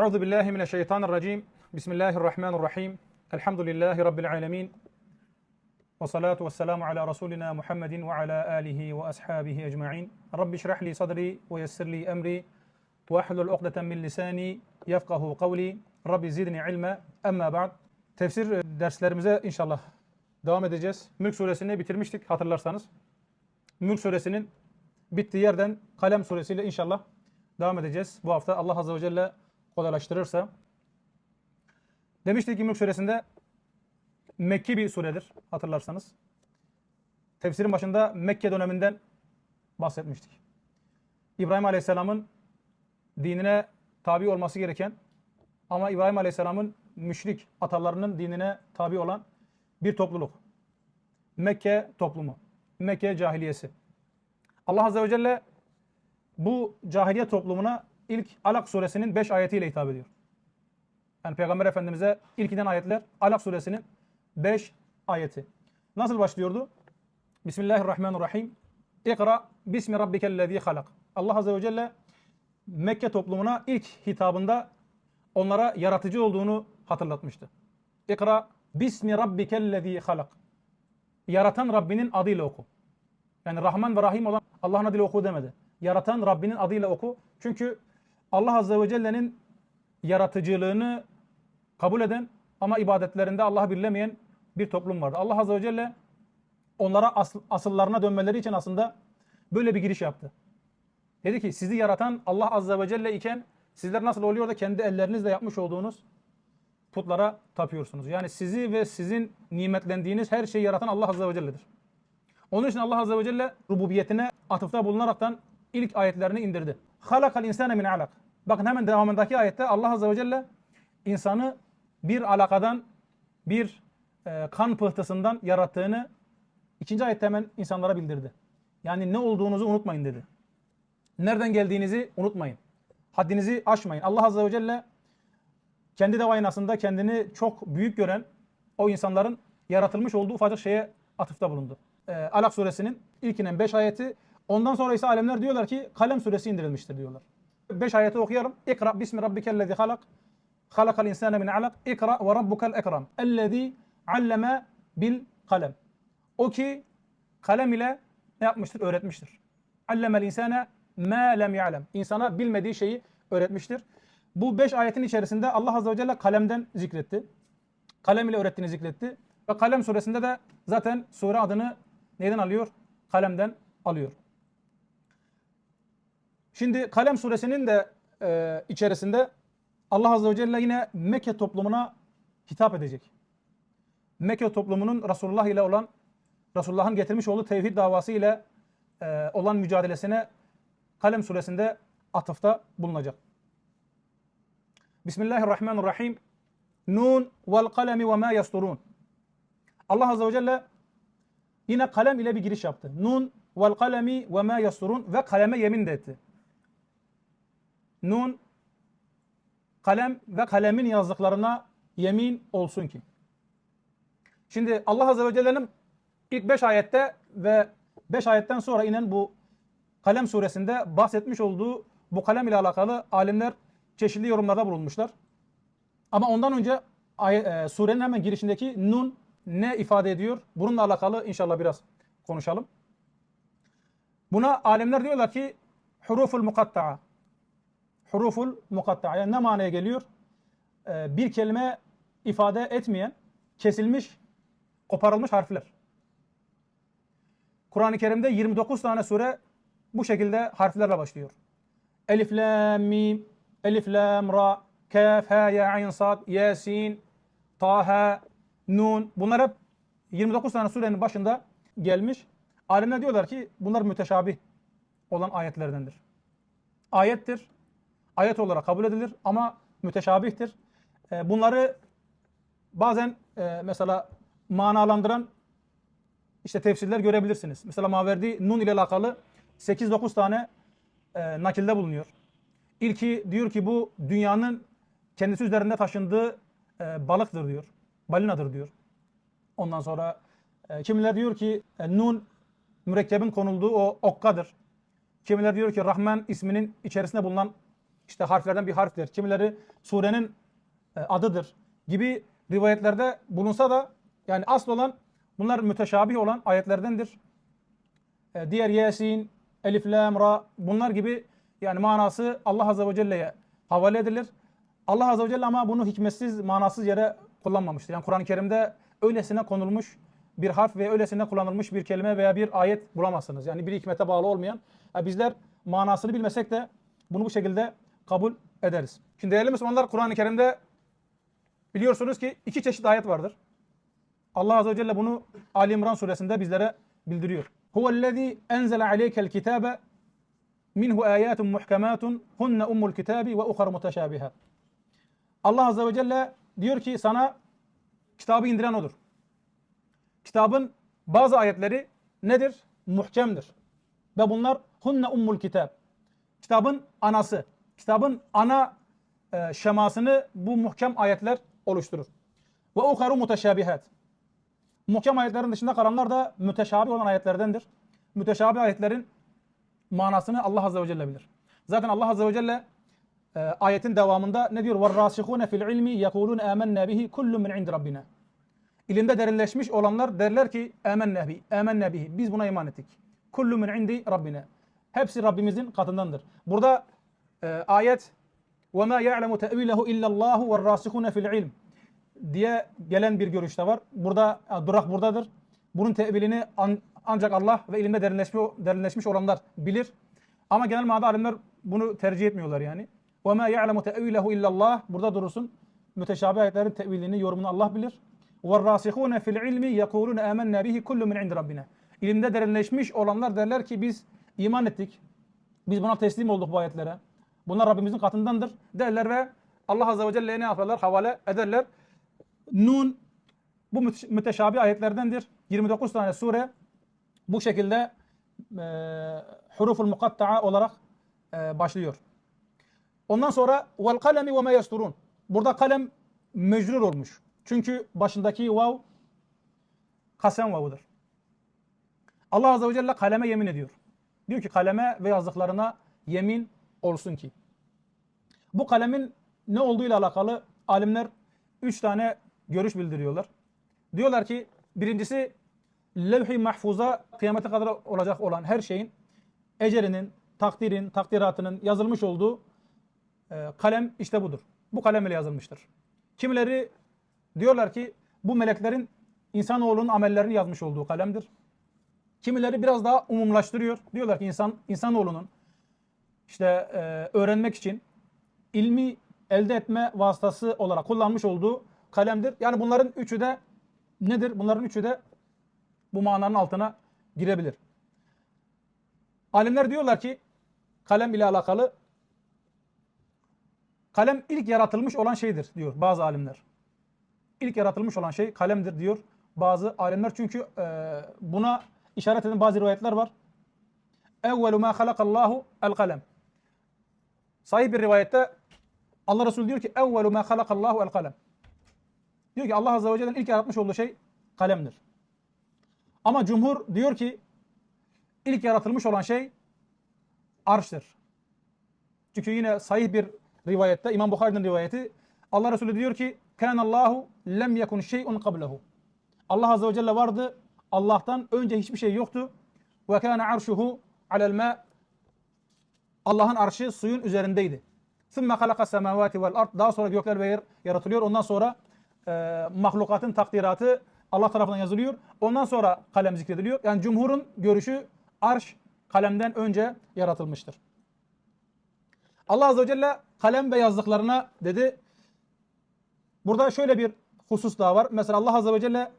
Euzu billahi mineşşeytanirracim. Bismillahirrahmanirrahim. Elhamdülillahi rabbil alamin. Ve salatu vesselamu ala rasulina Muhammedin ve ala alihi ve ashabihi ecmaîn. Rabbi şrah li sadri ve yessir li emri ve ahlul ukdeten min lisani yefkahu kavli. Rabbi zidni ilme. Emma ba'd. Tefsir derslerimize inşallah devam edeceğiz. Mülk suresini bitirmiştik hatırlarsanız. Mülk suresinin bittiği yerden Kalem suresiyle inşallah devam edeceğiz. Bu hafta Allah Azze ve Celle kolaylaştırırsa. Demiştik ki Mülk suresinde Mekki bir suredir hatırlarsanız. Tefsirin başında Mekke döneminden bahsetmiştik. İbrahim Aleyhisselam'ın dinine tabi olması gereken ama İbrahim Aleyhisselam'ın müşrik atalarının dinine tabi olan bir topluluk. Mekke toplumu. Mekke cahiliyesi. Allah Azze ve Celle bu cahiliye toplumuna ilk Alak suresinin 5 ayetiyle hitap ediyor. Yani Peygamber Efendimiz'e ilk inen ayetler Alak suresinin 5 ayeti. Nasıl başlıyordu? Bismillahirrahmanirrahim. İkra bismi rabbikellezî halak. Allah Azze ve Celle Mekke toplumuna ilk hitabında onlara yaratıcı olduğunu hatırlatmıştı. İkra bismi rabbikellezî halak. Yaratan Rabbinin adıyla oku. Yani Rahman ve Rahim olan Allah'ın adıyla oku demedi. Yaratan Rabbinin adıyla oku. Çünkü Allah Azze ve Celle'nin yaratıcılığını kabul eden ama ibadetlerinde Allah'ı birlemeyen bir toplum vardı. Allah Azze ve Celle onlara asıl, asıllarına dönmeleri için aslında böyle bir giriş yaptı. Dedi ki sizi yaratan Allah Azze ve Celle iken sizler nasıl oluyor da kendi ellerinizle yapmış olduğunuz putlara tapıyorsunuz. Yani sizi ve sizin nimetlendiğiniz her şeyi yaratan Allah Azze ve Celle'dir. Onun için Allah Azze ve Celle rububiyetine atıfta bulunaraktan ilk ayetlerini indirdi. Halakal insane min alak. Bakın hemen devamındaki ayette Allah Azze ve Celle insanı bir alakadan, bir e, kan pıhtısından yarattığını ikinci ayette hemen insanlara bildirdi. Yani ne olduğunuzu unutmayın dedi. Nereden geldiğinizi unutmayın. Haddinizi aşmayın. Allah Azze ve Celle kendi dev aynasında kendini çok büyük gören o insanların yaratılmış olduğu ufacık şeye atıfta bulundu. E, Alak suresinin ilkinin 5 ayeti. Ondan sonra ise alemler diyorlar ki Kalem suresi indirilmiştir diyorlar. 5 ayeti okuyalım. İkra bismi rabbikellezi halak. Halakal insane min alak. İkra ve rabbukel ekram. Ellezî alleme bil kalem. O ki kalem ile ne yapmıştır? Öğretmiştir. Allemel insane ma lem ya'lem. İnsana bilmediği şeyi öğretmiştir. Bu 5 ayetin içerisinde Allah Azze ve Celle kalemden zikretti. Kalem ile öğrettiğini zikretti. Ve Kalem suresinde de zaten sure adını neyden alıyor? Kalemden alıyor. Şimdi Kalem suresinin de e, içerisinde Allah Azze ve Celle yine Mekke toplumuna hitap edecek. Mekke toplumunun Resulullah ile olan, Resulullah'ın getirmiş olduğu tevhid davası ile e, olan mücadelesine Kalem suresinde atıfta bulunacak. Bismillahirrahmanirrahim. Nun vel kalemi ve ma yasturun. Allah Azze ve Celle yine kalem ile bir giriş yaptı. Nun vel kalemi ve ma yasturun ve kaleme yemin de etti. Nun kalem ve kalemin yazdıklarına yemin olsun ki. Şimdi Allah Azze ve Celle'nin ilk 5 ayette ve 5 ayetten sonra inen bu Kalem suresinde bahsetmiş olduğu bu kalem ile alakalı alimler çeşitli yorumlarda bulunmuşlar. Ama ondan önce e, surenin hemen girişindeki nun ne ifade ediyor? Bununla alakalı inşallah biraz konuşalım. Buna alimler diyorlar ki huruful mukatta'a. Huruful mukatta'a. Yani ne manaya geliyor? Ee, bir kelime ifade etmeyen, kesilmiş, koparılmış harfler. Kur'an-ı Kerim'de 29 tane sure bu şekilde harflerle başlıyor. Elif, lam, mim, elif, lam, ra, kaf, ha, ya, ayn, sad, yasin, taha, nun. Bunlar hep 29 tane surenin başında gelmiş. Alimler diyorlar ki bunlar müteşabih olan ayetlerdendir. Ayettir. Ayet olarak kabul edilir ama müteşabihtir. Bunları bazen mesela manalandıran işte tefsirler görebilirsiniz. Mesela Maverdi Nun ile alakalı 8-9 tane e, nakilde bulunuyor. İlki diyor ki bu dünyanın kendisi üzerinde taşındığı e, balıktır diyor. Balinadır diyor. Ondan sonra e, kimiler diyor ki e, Nun mürekkebin konulduğu o okkadır. Kimiler diyor ki Rahman isminin içerisinde bulunan işte harflerden bir harftir. Kimileri surenin e, adıdır gibi rivayetlerde bulunsa da yani asıl olan bunlar müteşabih olan ayetlerdendir. E, diğer Yasin, Elif, Lam, Ra bunlar gibi yani manası Allah Azze ve Celle'ye havale edilir. Allah Azze ve Celle ama bunu hikmetsiz, manasız yere kullanmamıştır. Yani Kur'an-ı Kerim'de öylesine konulmuş bir harf ve öylesine kullanılmış bir kelime veya bir ayet bulamazsınız. Yani bir hikmete bağlı olmayan. Yani bizler manasını bilmesek de bunu bu şekilde kabul ederiz. Şimdi değerli Müslümanlar Kur'an-ı Kerim'de biliyorsunuz ki iki çeşit ayet vardır. Allah Azze ve Celle bunu Ali İmran suresinde bizlere bildiriyor. Huvellezî enzele aleykel kitâbe minhu âyâtun muhkemâtun hunne ummul kitâbi ve uhar muteşâbihat. Allah Azze ve Celle diyor ki sana kitabı indiren odur. Kitabın bazı ayetleri nedir? Muhkemdir. Ve bunlar hunne ummul kitab. Kitabın anası. Kitabın ana e, şemasını bu muhkem ayetler oluşturur. Ve uharu muteşabihat. Muhkem ayetlerin dışında kalanlar da müteşabih olan ayetlerdendir. Müteşabih ayetlerin manasını Allah Azze ve Celle bilir. Zaten Allah Azze ve Celle e, ayetin devamında ne diyor? وَالرَّاسِخُونَ فِي الْعِلْمِ يَقُولُونَ آمَنَّا بِهِ كُلُّ مِنْ عِنْدِ رَبِّنَا İlimde derinleşmiş olanlar derler ki emenne bi, emenne bihi. Biz buna iman ettik. Kullu min indi rabbine. Hepsi Rabbimizin katındandır. Burada e, ayet ve ma ya'lemu te'vilehu illallahu ve rasikune fil ilm diye gelen bir görüşte var. Burada e, durak buradadır. Bunun tevilini an, ancak Allah ve ilimde derinleşmiş, derinleşmiş olanlar bilir. Ama genel manada alimler bunu tercih etmiyorlar yani. Ve ma ya'lemu te'vilehu illallah burada durursun. Müteşabih ayetlerin tevilini, yorumunu Allah bilir. وَالرَّاسِخُونَ فِي الْعِلْمِ يَقُولُونَ آمَنَّا بِهِ كُلُّ مِنْ عِنْدِ رَبِّنَا İlimde derinleşmiş olanlar derler ki biz iman ettik. Biz buna teslim olduk bu ayetlere. Bunlar Rabbimizin katındandır derler ve Allah Azze ve Celle'ye ne yaparlar? Havale ederler. Nun bu müteşabih ayetlerdendir. 29 tane sure bu şekilde e, huruful mukatta'a olarak e, başlıyor. Ondan sonra vel kalemi ve me yasturun. Burada kalem mecrur olmuş. Çünkü başındaki vav kasem vavudur. Allah Azze ve Celle kaleme yemin ediyor. Diyor ki kaleme ve yazdıklarına yemin olsun ki. Bu kalemin ne olduğu ile alakalı alimler üç tane görüş bildiriyorlar. Diyorlar ki birincisi levh-i mahfuza kıyamete kadar olacak olan her şeyin ecelinin, takdirin, takdiratının yazılmış olduğu e, kalem işte budur. Bu kalem ile yazılmıştır. Kimileri Diyorlar ki bu meleklerin insanoğlunun amellerini yazmış olduğu kalemdir. Kimileri biraz daha umumlaştırıyor. Diyorlar ki insan insanoğlunun işte e, öğrenmek için ilmi elde etme vasıtası olarak kullanmış olduğu kalemdir. Yani bunların üçü de nedir? Bunların üçü de bu mananın altına girebilir. Alimler diyorlar ki kalem ile alakalı kalem ilk yaratılmış olan şeydir diyor bazı alimler ilk yaratılmış olan şey kalemdir diyor bazı alimler. Çünkü e, buna işaret eden bazı rivayetler var. Evvelu ma halakallahu el kalem. Sahih bir rivayette Allah Resulü diyor ki evvelu ma halakallahu el kalem. Diyor ki Allah Azze ve Celle'nin ilk yaratmış olduğu şey kalemdir. Ama cumhur diyor ki ilk yaratılmış olan şey arştır. Çünkü yine sahih bir rivayette İmam Bukhari'nin rivayeti Allah Resulü diyor ki Allahu lem yekun şey'un qablehu. Allah Azze ve Celle vardı. Allah'tan önce hiçbir şey yoktu. Ve kâne arşuhu alel. Allah'ın arşı suyun üzerindeydi. ثُمَّ خَلَقَ السَّمَاوَاتِ وَالْاَرْضِ Daha sonra gökler ve yer yaratılıyor. Ondan sonra e, mahlukatın takdiratı Allah tarafından yazılıyor. Ondan sonra kalem zikrediliyor. Yani cumhurun görüşü arş kalemden önce yaratılmıştır. Allah Azze ve Celle kalem ve yazdıklarına dedi Burada şöyle bir husus daha var. Mesela Allah Azze ve Celle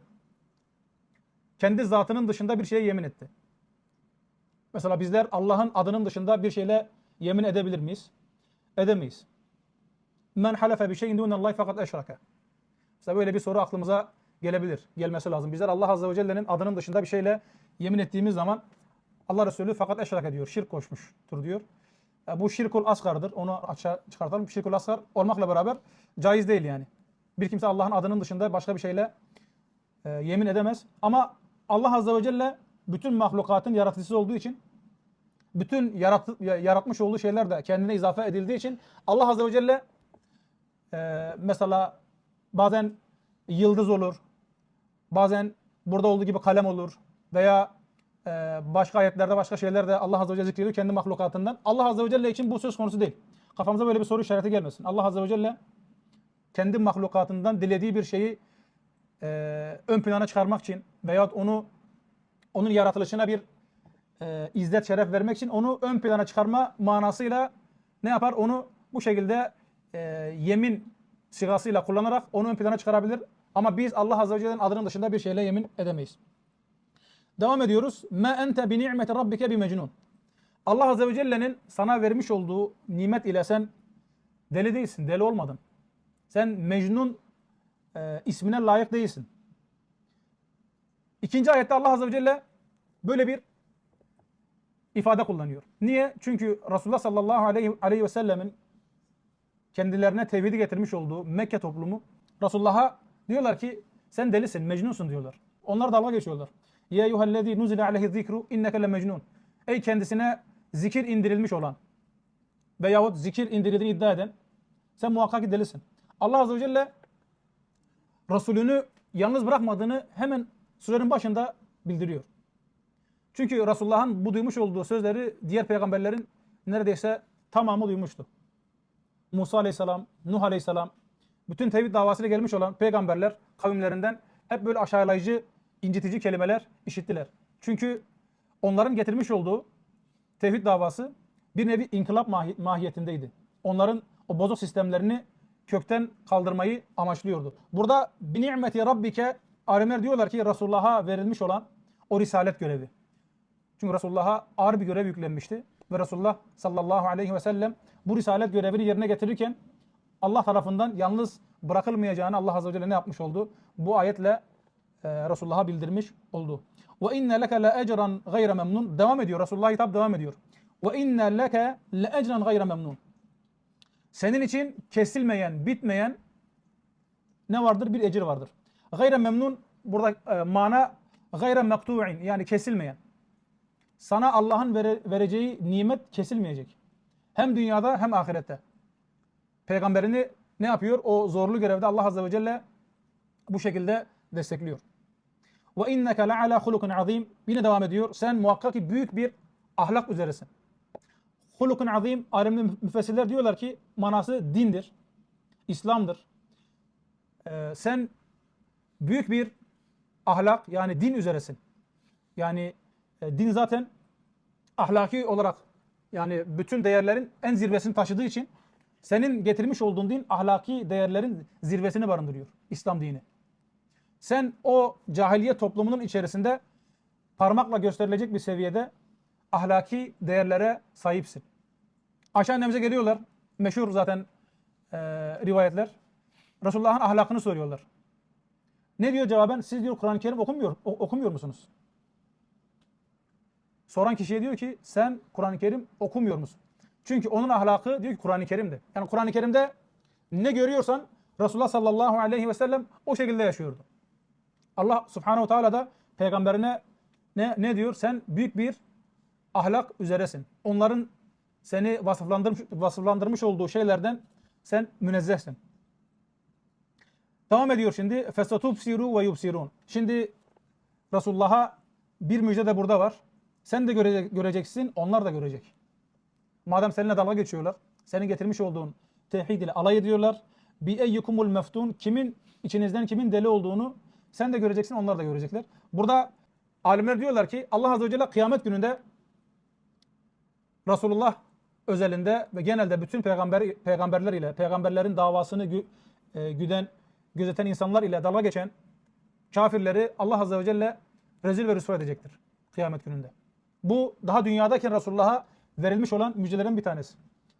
kendi zatının dışında bir şeye yemin etti. Mesela bizler Allah'ın adının dışında bir şeyle yemin edebilir miyiz? Edemeyiz. Men halefe bi şeyin dunallahi fakat eşrake. Mesela böyle bir soru aklımıza gelebilir. Gelmesi lazım. Bizler Allah Azze ve Celle'nin adının dışında bir şeyle yemin ettiğimiz zaman Allah Resulü fakat eşrake diyor. Şirk koşmuştur diyor. E, bu şirkul asgardır. Onu aşağı çıkartalım. Şirkul asgar olmakla beraber caiz değil yani. Bir kimse Allah'ın adının dışında başka bir şeyle e, yemin edemez. Ama Allah Azze ve Celle bütün mahlukatın yaratıcısı olduğu için bütün yarat, yaratmış olduğu şeyler de kendine izafe edildiği için Allah Azze ve Celle e, mesela bazen yıldız olur, bazen burada olduğu gibi kalem olur veya e, başka ayetlerde başka şeyler de Allah Azze ve Celle zikrediyor kendi mahlukatından. Allah Azze ve Celle için bu söz konusu değil. Kafamıza böyle bir soru işareti gelmesin. Allah Azze ve Celle kendi mahlukatından dilediği bir şeyi e, ön plana çıkarmak için veyahut onu onun yaratılışına bir e, izzet şeref vermek için onu ön plana çıkarma manasıyla ne yapar? Onu bu şekilde e, yemin sigasıyla kullanarak onu ön plana çıkarabilir. Ama biz Allah Azze ve Celle'nin adının dışında bir şeyle yemin edemeyiz. Devam ediyoruz. Ma ente bi ni'meti rabbike bi mecnun. Allah Azze ve Celle'nin sana vermiş olduğu nimet ile sen deli değilsin, deli olmadın. Sen Mecnun e, ismine layık değilsin. İkinci ayette Allah Azze ve Celle böyle bir ifade kullanıyor. Niye? Çünkü Resulullah sallallahu aleyhi, aleyhi ve sellemin kendilerine tevhidi getirmiş olduğu Mekke toplumu Resulullah'a diyorlar ki sen delisin, mecnunsun diyorlar. Onlar dalga geçiyorlar. Ya eyyühellezî nuzile aleyhi zikru inneke le mecnun. Ey kendisine zikir indirilmiş olan veyahut zikir indirildiğini iddia eden sen muhakkak ki delisin. Allah Azze ve Celle Resulünü yalnız bırakmadığını hemen surenin başında bildiriyor. Çünkü Resulullah'ın bu duymuş olduğu sözleri diğer peygamberlerin neredeyse tamamı duymuştu. Musa Aleyhisselam, Nuh Aleyhisselam, bütün tevhid davasıyla gelmiş olan peygamberler kavimlerinden hep böyle aşağılayıcı, incitici kelimeler işittiler. Çünkü onların getirmiş olduğu tevhid davası bir nevi inkılap mahi mahiyetindeydi. Onların o bozuk sistemlerini kökten kaldırmayı amaçlıyordu. Burada bi ni'meti rabbike alimler diyorlar ki Resulullah'a verilmiş olan o risalet görevi. Çünkü Resulullah'a ağır bir görev yüklenmişti. Ve Resulullah sallallahu aleyhi ve sellem bu risalet görevini yerine getirirken Allah tarafından yalnız bırakılmayacağını Allah azze ve celle ne yapmış oldu? Bu ayetle e, Resulullah'a bildirmiş oldu. Ve inne leke le ecran gayre memnun. Devam ediyor. Resulullah hitap devam ediyor. Ve inne leke le ecran gayre memnun. Senin için kesilmeyen, bitmeyen ne vardır? Bir ecir vardır. Gayre memnun burada e, mana gayre mektu'in yani kesilmeyen. Sana Allah'ın vere, vereceği nimet kesilmeyecek. Hem dünyada hem ahirette. Peygamberini ne yapıyor? O zorlu görevde Allah Azze ve Celle bu şekilde destekliyor. Ve inneke le'ala hulukun azim. Yine devam ediyor. Sen muhakkak ki büyük bir ahlak üzeresin. Hulukun azim, alimli müfessirler diyorlar ki manası dindir, İslam'dır. Ee, sen büyük bir ahlak yani din üzeresin. Yani e, din zaten ahlaki olarak yani bütün değerlerin en zirvesini taşıdığı için senin getirmiş olduğun din ahlaki değerlerin zirvesini barındırıyor. İslam dini. Sen o cahiliye toplumunun içerisinde parmakla gösterilecek bir seviyede ahlaki değerlere sahipsin. Aşağı annemize geliyorlar. Meşhur zaten e, rivayetler. Resulullah'ın ahlakını soruyorlar. Ne diyor cevaben? Siz diyor Kur'an-ı Kerim okumuyor, okumuyor musunuz? Soran kişiye diyor ki sen Kur'an-ı Kerim okumuyor musun? Çünkü onun ahlakı diyor ki Kur'an-ı Kerim'de. Yani Kur'an-ı Kerim'de ne görüyorsan Resulullah sallallahu aleyhi ve sellem o şekilde yaşıyordu. Allah subhanahu teala da peygamberine ne, ne diyor? Sen büyük bir ahlak üzeresin. Onların seni vasıflandırmış, vasıflandırmış olduğu şeylerden sen münezzehsin. Devam ediyor şimdi. Fesatub siru ve yubsirun. Şimdi Resulullah'a bir müjde de burada var. Sen de görecek, göreceksin, onlar da görecek. Madem seninle dalga geçiyorlar, senin getirmiş olduğun tevhid ile alay ediyorlar. Bi eyyukumul meftun kimin içinizden kimin deli olduğunu sen de göreceksin, onlar da görecekler. Burada alimler diyorlar ki Allah Azze ve Celle kıyamet gününde Resulullah özelinde ve genelde bütün peygamber peygamberler ile peygamberlerin davasını gü, e, güden gözeten insanlar ile dalga geçen kafirleri Allah Azze ve Celle rezil ve rüsva edecektir kıyamet gününde. Bu daha dünyadayken Resulullah'a verilmiş olan müjdelerin bir tanesi.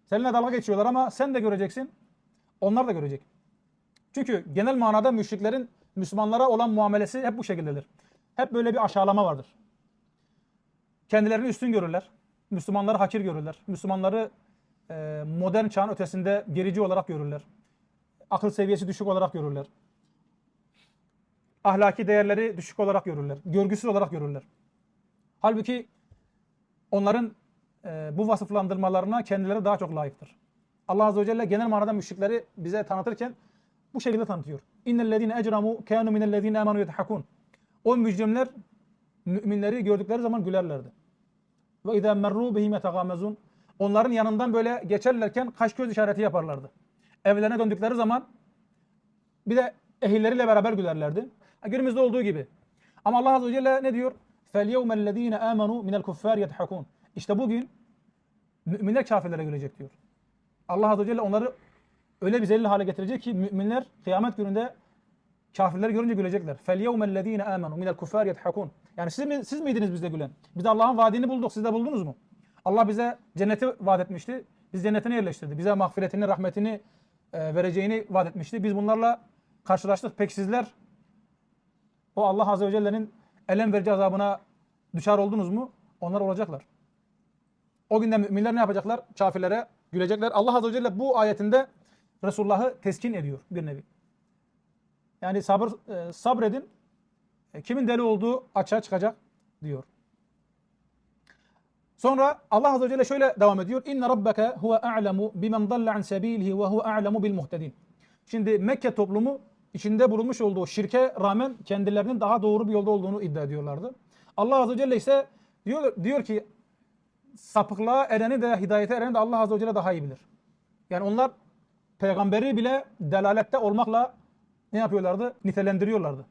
Seninle dalga geçiyorlar ama sen de göreceksin, onlar da görecek. Çünkü genel manada müşriklerin Müslümanlara olan muamelesi hep bu şekildedir. Hep böyle bir aşağılama vardır. Kendilerini üstün görürler. Müslümanları hakir görürler. Müslümanları e, modern çağın ötesinde gerici olarak görürler. Akıl seviyesi düşük olarak görürler. Ahlaki değerleri düşük olarak görürler. Görgüsüz olarak görürler. Halbuki onların e, bu vasıflandırmalarına kendileri daha çok layıktır. Allah Azze ve Celle genel manada müşrikleri bize tanıtırken bu şekilde tanıtıyor. İnnellezîne ecramû kânû minellezîne âmenû yedhakûn. O mücrimler müminleri gördükleri zaman gülerlerdi. Ve izâ merrû bihim. Onların yanından böyle geçerlerken kaş göz işareti yaparlardı. Evlerine döndükleri zaman bir de ehilleriyle beraber gülerlerdi. Günümüzde olduğu gibi. Ama Allah Azze ve Celle ne diyor? فَالْيَوْمَ الَّذ۪ينَ آمَنُوا مِنَ الْكُفَّارِ يَضْحَكُونَ İşte bugün müminler kafirlere gülecek diyor. Allah Azze ve Celle onları öyle bir zelil hale getirecek ki müminler kıyamet gününde kafirleri görünce gülecekler. فَالْيَوْمَ الَّذ۪ينَ آمَنُوا مِنَ الْكُفَّارِ يَضْحَكُونَ Yani siz, mi, siz miydiniz bizde gülen? Biz de Allah'ın vaadini bulduk. Siz de buldunuz mu? Allah bize cenneti vaat etmişti. Biz cennetine yerleştirdi. Bize mağfiretini, rahmetini e, vereceğini vaat etmişti. Biz bunlarla karşılaştık. Peki sizler o Allah Azze ve Celle'nin elem verici azabına düşer oldunuz mu? Onlar olacaklar. O günde müminler ne yapacaklar? Kafirlere gülecekler. Allah Azze ve Celle bu ayetinde Resulullah'ı teskin ediyor bir nevi. Yani sabır e, sabredin. E, kimin deli olduğu açığa çıkacak diyor. Sonra Allah Azze ve Celle şöyle devam ediyor. İnne rabbeke huve a'lemu bimen dalle an sebilihi ve huve a'lemu bil muhtedin. Şimdi Mekke toplumu içinde bulunmuş olduğu şirke rağmen kendilerinin daha doğru bir yolda olduğunu iddia ediyorlardı. Allah Azze ve Celle ise diyor, diyor ki sapıklığa ereni de hidayete ereni de Allah Azze ve Celle daha iyi bilir. Yani onlar peygamberi bile delalette olmakla ne yapıyorlardı? Nitelendiriyorlardı.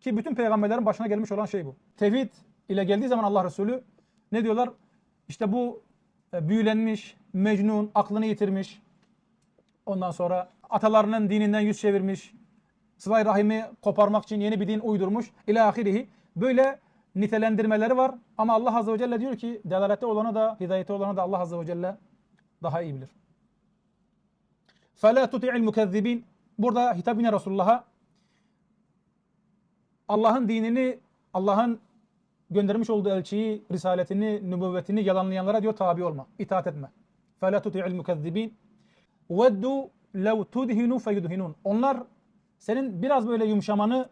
Ki bütün peygamberlerin başına gelmiş olan şey bu. Tevhid ile geldiği zaman Allah Resulü ne diyorlar? İşte bu e, büyülenmiş, mecnun, aklını yitirmiş. Ondan sonra atalarının dininden yüz çevirmiş. Sıla-i Rahim'i koparmak için yeni bir din uydurmuş. İlâhirihi. Böyle nitelendirmeleri var. Ama Allah Azze ve Celle diyor ki delalette olana da hidayete olana da Allah Azze ve Celle daha iyi bilir. فَلَا تُطِعِ الْمُكَذِّبِينَ Burada hitap yine Resulullah'a Allah'ın dinini, Allah'ın göndermiş olduğu elçiyi, risaletini, nübüvvetini yalanlayanlara diyor tabi olma, itaat etme. فَلَا تُطِعِ الْمُكَذِّبِينَ وَدُّوا لَوْ تُدْهِنُوا فَيُدْهِنُونَ Onlar senin biraz böyle yumuşamanı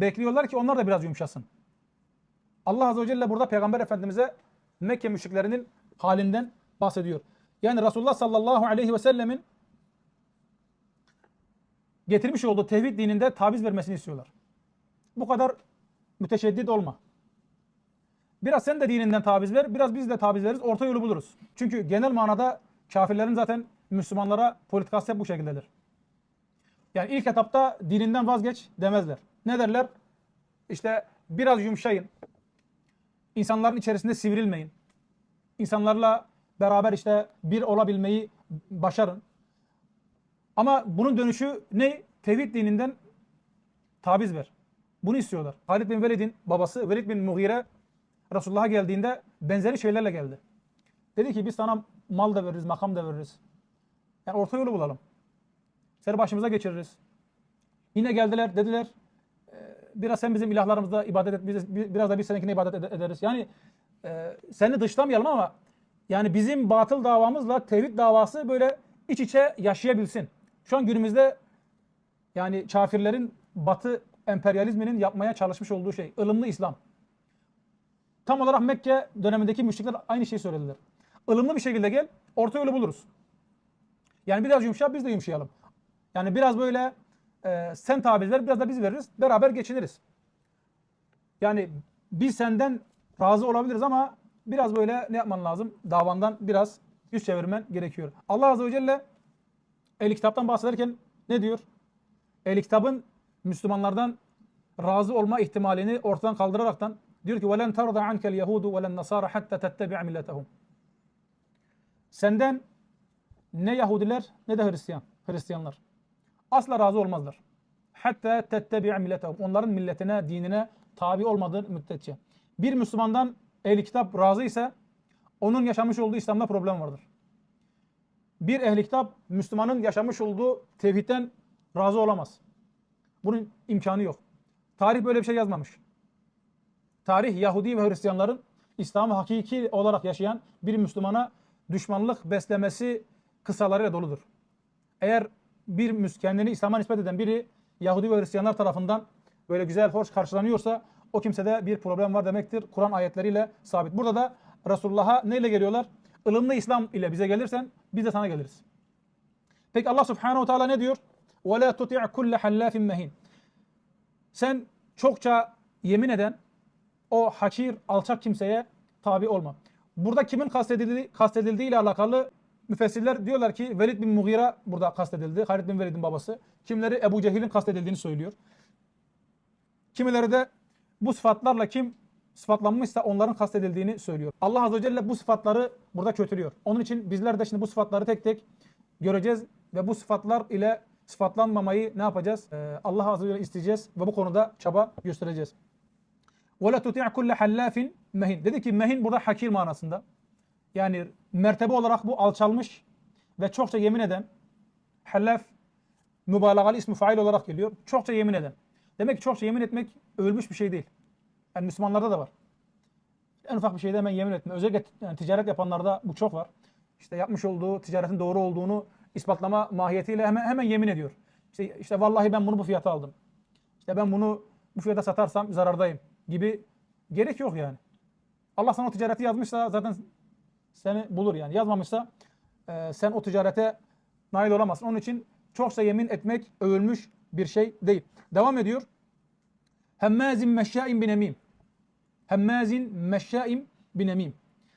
bekliyorlar ki onlar da biraz yumuşasın. Allah Azze ve Celle burada Peygamber Efendimiz'e Mekke müşriklerinin halinden bahsediyor. Yani Resulullah sallallahu aleyhi ve sellemin getirmiş olduğu tevhid dininde taviz vermesini istiyorlar. Bu kadar müteşeddit olma. Biraz sen de dininden taviz ver, biraz biz de taviz veririz, orta yolu buluruz. Çünkü genel manada kafirlerin zaten Müslümanlara politikası hep bu şekildedir. Yani ilk etapta dininden vazgeç demezler. Ne derler? İşte biraz yumuşayın. İnsanların içerisinde sivrilmeyin. İnsanlarla beraber işte bir olabilmeyi başarın. Ama bunun dönüşü ne? Tevhid dininden taviz ver. Bunu istiyorlar. Halid bin Velid'in babası Velid bin Mughire Resulullah'a geldiğinde benzeri şeylerle geldi. Dedi ki biz sana mal da veririz, makam da veririz. Yani orta yolu bulalım. Seni başımıza geçiririz. Yine geldiler dediler "E, biraz sen bizim ilahlarımızda ibadet et, biz, biraz da biz seninkine ibadet ed- ederiz. Yani e, seni dışlamayalım ama yani bizim batıl davamızla tevhid davası böyle iç içe yaşayabilsin. Şu an günümüzde yani kafirlerin batı emperyalizminin yapmaya çalışmış olduğu şey ılımlı İslam. Tam olarak Mekke dönemindeki müşrikler aynı şeyi söylediler. Ilımlı bir şekilde gel, orta yolu buluruz. Yani biraz yumuşa, biz de yumuşayalım. Yani biraz böyle e, sen taviz ver, biraz da biz veririz. Beraber geçiniriz. Yani biz senden razı olabiliriz ama biraz böyle ne yapman lazım? Davandan biraz yüz çevirmen gerekiyor. Allah Azze ve Celle el kitaptan bahsederken ne diyor? El kitabın Müslümanlardan razı olma ihtimalini ortadan kaldıraraktan diyor ki وَلَنْ تَرْضَ عَنْكَ الْيَهُودُ وَلَنْ نَصَارَ حَتَّى تَتَّبِعَ مِلَّتَهُمْ Senden ne Yahudiler ne de Hristiyan, Hristiyanlar asla razı olmazlar. Hatta tettebi'a milletehum. Onların milletine, dinine tabi olmadığı müddetçe. Bir Müslümandan ehli kitap razı ise onun yaşamış olduğu İslam'da problem vardır. Bir ehli kitap Müslümanın yaşamış olduğu tevhidden razı olamaz. Bunun imkanı yok. Tarih böyle bir şey yazmamış. Tarih Yahudi ve Hristiyanların İslam'ı hakiki olarak yaşayan bir Müslümana düşmanlık beslemesi kısalarıyla doludur. Eğer bir Müs kendini İslam'a nispet eden biri Yahudi ve Hristiyanlar tarafından böyle güzel, hoş karşılanıyorsa o kimsede bir problem var demektir. Kur'an ayetleriyle sabit. Burada da Resulullah'a neyle geliyorlar? Ilımlı İslam ile bize gelirsen biz de sana geliriz. Peki Allah Subhanahu ve Teala ne diyor? وَلَا تُطِعْ كُلَّ حَلَّافٍ مَهِينٍ Sen çokça yemin eden o hakir, alçak kimseye tabi olma. Burada kimin kastedildiği, kastedildiği ile alakalı müfessirler diyorlar ki Velid bin Mughira burada kastedildi. Halid bin Velid'in babası. Kimleri Ebu Cehil'in kastedildiğini söylüyor. Kimileri de bu sıfatlarla kim sıfatlanmışsa onların kastedildiğini söylüyor. Allah Azze ve Celle bu sıfatları burada kötülüyor. Onun için bizler de şimdi bu sıfatları tek tek göreceğiz ve bu sıfatlar ile sıfatlanmamayı ne yapacağız? Ee, Allah Azze ve Celle isteyeceğiz ve bu konuda çaba göstereceğiz. وَلَا تُطِعْ كُلَّ حَلَّافٍ mehin. Dedi ki mehin burada hakir manasında. Yani mertebe olarak bu alçalmış ve çokça yemin eden hellaf mübalağalı ismi fail olarak geliyor. Çokça yemin eden. Demek ki çokça yemin etmek övülmüş bir şey değil. Yani Müslümanlarda da var. En ufak bir şeyde hemen yemin etme. Özellikle yani ticaret yapanlarda bu çok var. İşte yapmış olduğu ticaretin doğru olduğunu ispatlama mahiyetiyle hemen hemen yemin ediyor. İşte, işte vallahi ben bunu bu fiyata aldım. İşte ben bunu bu fiyata satarsam zarardayım gibi gerek yok yani. Allah sana o ticareti yazmışsa zaten seni bulur yani. Yazmamışsa e, sen o ticarete nail olamazsın. Onun için çokça yemin etmek övülmüş bir şey değil. Devam ediyor. Hemmazin meşşain binemim. Hemmazin meşşain binemim.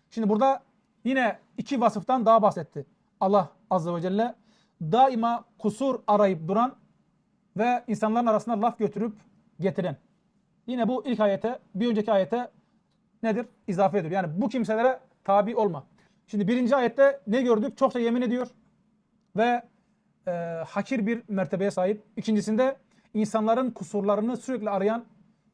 Şimdi burada yine iki vasıftan daha bahsetti. Allah Azze ve Celle daima kusur arayıp duran ve insanların arasında laf götürüp getiren. Yine bu ilk ayete, bir önceki ayete nedir? İzafe ediyor. Yani bu kimselere tabi olma. Şimdi birinci ayette ne gördük? Çokça yemin ediyor ve e, hakir bir mertebeye sahip. İkincisinde insanların kusurlarını sürekli arayan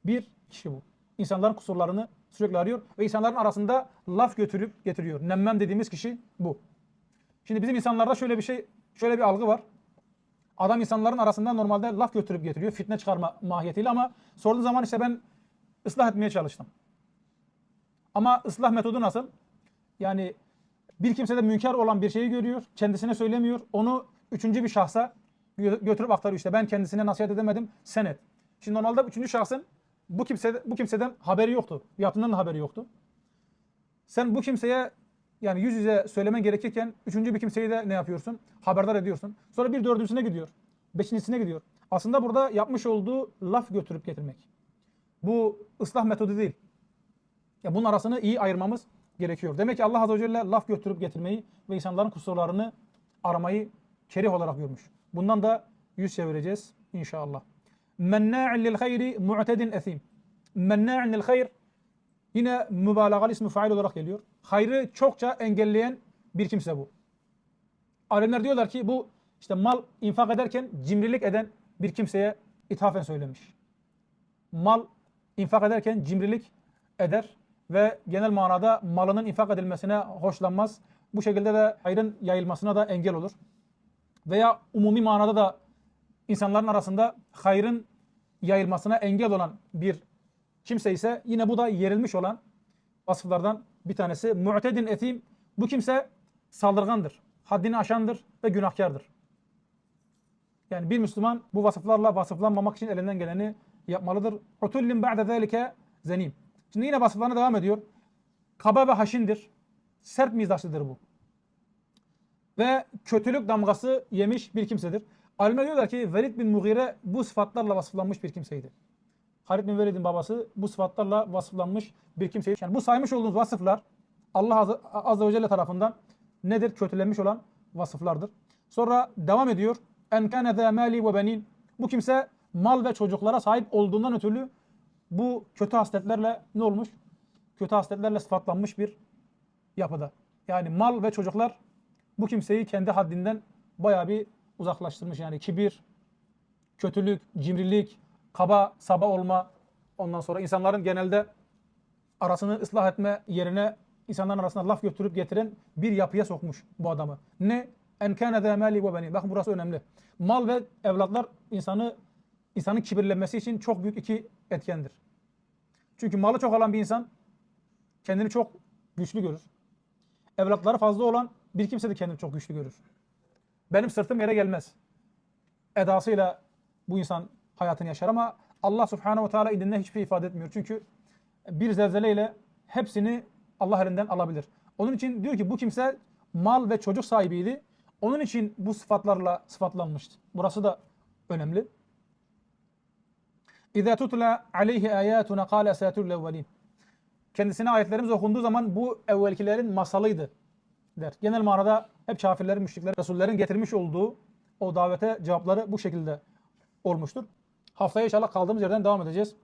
bir kişi bu. İnsanların kusurlarını sürekli arıyor ve insanların arasında laf götürüp getiriyor. Nemmem dediğimiz kişi bu. Şimdi bizim insanlarda şöyle bir şey, şöyle bir algı var. Adam insanların arasında normalde laf götürüp getiriyor. Fitne çıkarma mahiyetiyle ama sorduğu zaman işte ben ıslah etmeye çalıştım. Ama ıslah metodu nasıl? Yani bir kimsede münker olan bir şeyi görüyor, kendisine söylemiyor. Onu üçüncü bir şahsa gö- götürüp aktarıyor. İşte ben kendisine nasihat edemedim, sen et. Şimdi normalde üçüncü şahsın bu kimse bu kimseden haberi yoktu. Yaptığından da haberi yoktu. Sen bu kimseye yani yüz yüze söylemen gerekirken üçüncü bir kimseyi de ne yapıyorsun? Haberdar ediyorsun. Sonra bir dördüncüsüne gidiyor. Beşincisine gidiyor. Aslında burada yapmış olduğu laf götürüp getirmek. Bu ıslah metodu değil. Ya bunun arasını iyi ayırmamız gerekiyor. Demek ki Allah Azze ve Celle laf götürüp getirmeyi ve insanların kusurlarını aramayı kerih olarak görmüş. Bundan da yüz çevireceğiz inşallah. Mennâ'in lil hayri mu'tedin esim. Mennâ'in lil hayr yine mübalağalı ismi fail olarak geliyor. Hayrı çokça engelleyen bir kimse bu. Alimler diyorlar ki bu işte mal infak ederken cimrilik eden bir kimseye ithafen söylemiş. Mal infak ederken cimrilik eder ve genel manada malının infak edilmesine hoşlanmaz. Bu şekilde de hayrın yayılmasına da engel olur. Veya umumi manada da insanların arasında hayrın yayılmasına engel olan bir kimse ise yine bu da yerilmiş olan vasıflardan bir tanesi. Mu'tedin etim. Bu kimse saldırgandır, haddini aşandır ve günahkardır. Yani bir Müslüman bu vasıflarla vasıflanmamak için elinden geleni yapmalıdır. Utullin ba'de zâlike zenim. Şimdi yine vasıflarına devam ediyor. Kaba ve haşindir. Sert mizaçlıdır bu. Ve kötülük damgası yemiş bir kimsedir. Alimler diyorlar ki Velid bin Mughire bu sıfatlarla vasıflanmış bir kimseydi. Halid bin Velid'in babası bu sıfatlarla vasıflanmış bir kimseydi. Yani bu saymış olduğunuz vasıflar Allah Azze, ve Celle tarafından nedir? Kötülenmiş olan vasıflardır. Sonra devam ediyor. En za mali ve benin. Bu kimse mal ve çocuklara sahip olduğundan ötürü bu kötü hasletlerle ne olmuş? Kötü hasletlerle sıfatlanmış bir yapıda. Yani mal ve çocuklar bu kimseyi kendi haddinden bayağı bir uzaklaştırmış. Yani kibir, kötülük, cimrilik, kaba, saba olma, ondan sonra insanların genelde arasını ıslah etme yerine insanların arasında laf götürüp getiren bir yapıya sokmuş bu adamı. Ne? En kana za mali ve benin. Bakın burası önemli. Mal ve evlatlar insanı insanın kibirlenmesi için çok büyük iki etkendir. Çünkü malı çok olan bir insan kendini çok güçlü görür. Evlatları fazla olan bir kimse de kendini çok güçlü görür. Benim sırtım yere gelmez. Edasıyla bu insan hayatını yaşar ama Allah Subhanahu ve Teala indinde hiçbir şey ifade etmiyor. Çünkü bir zelzeleyle hepsini Allah elinden alabilir. Onun için diyor ki bu kimse mal ve çocuk sahibiydi. Onun için bu sıfatlarla sıfatlanmıştı. Burası da önemli. İza tutla aleyhi ayatuna kâle esâtürül evvelin. Kendisine ayetlerimiz okunduğu zaman bu evvelkilerin masalıydı der. Genel manada hep kafirlerin, müşriklerin, Resullerin getirmiş olduğu o davete cevapları bu şekilde olmuştur. Haftaya inşallah kaldığımız yerden devam edeceğiz.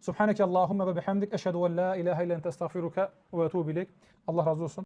Subhaneke Allahümme ve bihamdik. Eşhedü en la ilahe illa ente estağfiruka ve etûbü ileyk. Allah razı olsun.